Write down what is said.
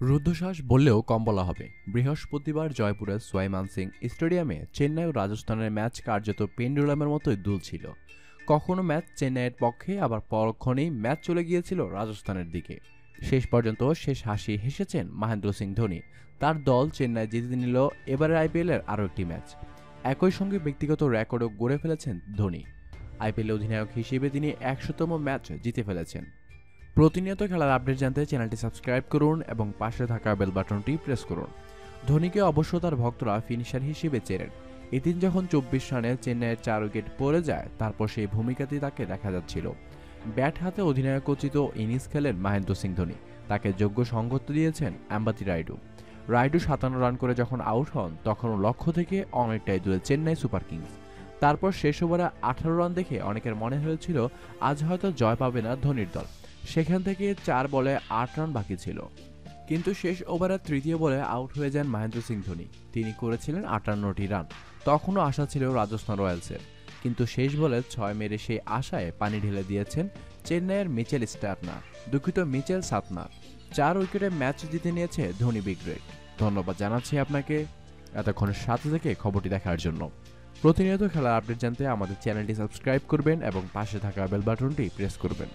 রুদ্ধশ্বাস বললেও কম বলা হবে। বৃহস্পতিবার জয়পুরের সোয়াইমান সিং স্টেডিয়ামে চেন্নাই ও রাজস্থানের ম্যাচ কার্যত পেন্ডুলামের মতোই দুলছিল কখনো ম্যাচ চেন্নাইয়ের পক্ষে, আবার পরক্ষণেই ম্যাচ চলে গিয়েছিল রাজস্থানের দিকে। শেষ পর্যন্ত শেষ হাসি হেসেছেন মহেন্দ্র সিং ধোনি। তার দল চেন্নাই জিতে নিল, এবারের আইপিএলের আরও একটি ম্যাচ। একই সঙ্গে ব্যক্তিগত রেকর্ডও গড়ে ফেলেছেন ধোনি। আইপিএল অধিনায়ক হিসেবে তিনি একশোতম ম্যাচ জিতে ফেলেছেন। প্রতিনিয়ত খেলার আপডেট জানতে চ্যানেলটি সাবস্ক্রাইব করুন এবং পাশে থাকা বেল বাটনটি প্রেস করুন। ধোনিকে অবশ্য তার ভক্তরা ফিনিশার হিসেবে চেনেন। এদিন যখন চব্বিশ রানে চেন্নাইয়ের চার উইকেট পড়ে যায়, তারপর সেই ভূমিকাতেই তাকে দেখা যাচ্ছিল। ব্যাট হাতে অধিনায়কোচিত ইনিংস খেলেন মহেন্দ্র সিং ধোনি। তাকে যোগ্য সঙ্গত্ব দিয়েছেন অ্যাম্বাতি রাইডু। রাইডু সাতান্ন রান করে যখন আউট হন তখনও লক্ষ্য থেকে অনেকটাই দূরে চেন্নাই সুপার কিংস। তারপর শেষ ওভারে আঠারো রান দেখে অনেকের মনে হয়েছিল, আজ হয়তো জয় পাবে না ধোনির দল। সেখান থেকে চার বলে আট রান বাকি ছিল। কিন্তু শেষ ওভারের তৃতীয় বলে আউট হয়ে যান মহেন্দ্র সিং ধোনি। তিনি করেছিলেন আটান্নটি রান। তখনও আশা ছিল রাজস্থান রয়্যালসের। কিন্তু শেষ বলে ছয় মেরে সেই আশায় পানি ঢেলে দিয়েছেন চেন্নাইয়ের মিচেল স্টার্নার, দুঃখিত মিচেল সাতনার। চার উইকেটে ম্যাচ জিতে নিয়েছে ধোনি বিগ্রেট ধন্যবাদ জানাচ্ছি আপনাকে। এতক্ষণ সাথে থেকে খবরটি দেখার জন্য। প্রতিনিয়ত খেলার আপডেট জানতে আমাদের চ্যানেলটি সাবস্ক্রাইব করবেন এবং পাশে থাকা বেল বাটনটি প্রেস করবেন।